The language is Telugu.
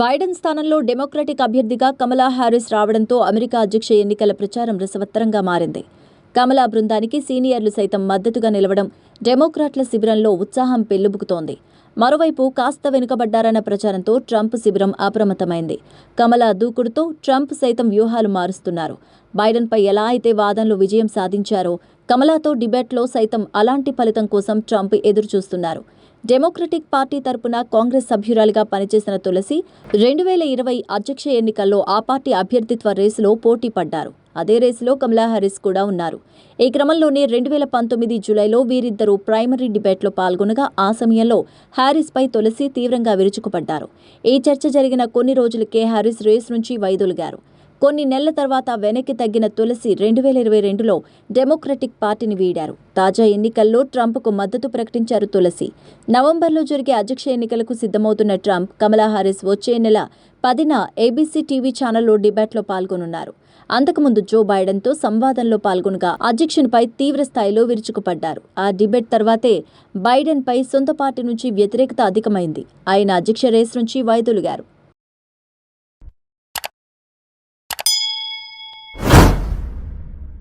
బైడెన్ స్థానంలో డెమోక్రటిక్ అభ్యర్థిగా కమలా హ్యారిస్ రావడంతో అమెరికా అధ్యక్ష ఎన్నికల ప్రచారం రసవత్తరంగా మారింది. కమలా బృందానికి సీనియర్లు సైతం మద్దతుగా నిలవడం డెమోక్రాట్ల శిబిరంలో ఉత్సాహం పెల్లుబుకుతోంది. మరోవైపు కాస్త వెనుకబడ్డారన్న ప్రచారంతో ట్రంప్ శిబిరం అప్రమత్తమైంది. కమలా దూకుడుతో ట్రంప్ సైతం వ్యూహాలు మారుస్తున్నారు. బైడెన్పై ఎలా అయితే వాదనలు విజయం సాధించారో కమలాతో డిబేట్లో సైతం అలాంటి ఫలితం కోసం ట్రంప్ ఎదురుచూస్తున్నారు. డెమోక్రటిక్ పార్టీ తరపున కాంగ్రెస్ సభ్యురాలిగా పనిచేసిన తులసి రెండు వేల ఇరవై అధ్యక్ష ఎన్నికల్లో ఆ పార్టీ అభ్యర్థిత్వ రేసులో పోటీ పడ్డారు. అదే రేసులో కమలా హారిస్ కూడా ఉన్నారు. ఈ క్రమంలోనే రెండు వేల పంతొమ్మిది జూలైలో వీరిద్దరూ ప్రైమరీ డిబేట్లో పాల్గొనగా ఆ సమయంలో హారిస్పై తులసి తీవ్రంగా విరుచుకుపడ్డారు. ఈ చర్చ జరిగిన కొన్ని రోజులకే హారిస్ రేస్ నుంచి వైదొలిగారు. కొన్ని నెలల తర్వాత వెనక్కి తగ్గిన తులసి రెండు వేల ఇరవై రెండులో డెమోక్రటిక్ పార్టీని వీడారు. తాజా ఎన్నికల్లో ట్రంప్కు మద్దతు ప్రకటించారు తులసి. నవంబర్లో జరిగే అధ్యక్ష ఎన్నికలకు సిద్ధమవుతున్న ట్రంప్ కమలా హారిస్ వచ్చే నెల పదిన ఏబీసీ టీవీ ఛానల్లో డిబేట్లో పాల్గొనున్నారు. అంతకుముందు జో బైడెన్తో సంవాదంలో పాల్గొనగా అధ్యక్షునిపై తీవ్రస్థాయిలో విరుచుకుపడ్డారు. ఆ డిబేట్ తర్వాతే బైడెన్పై సొంత పార్టీ నుంచి వ్యతిరేకత అధికమైంది. ఆయన అధ్యక్ష రేస్ నుంచి వైదొలిగారు.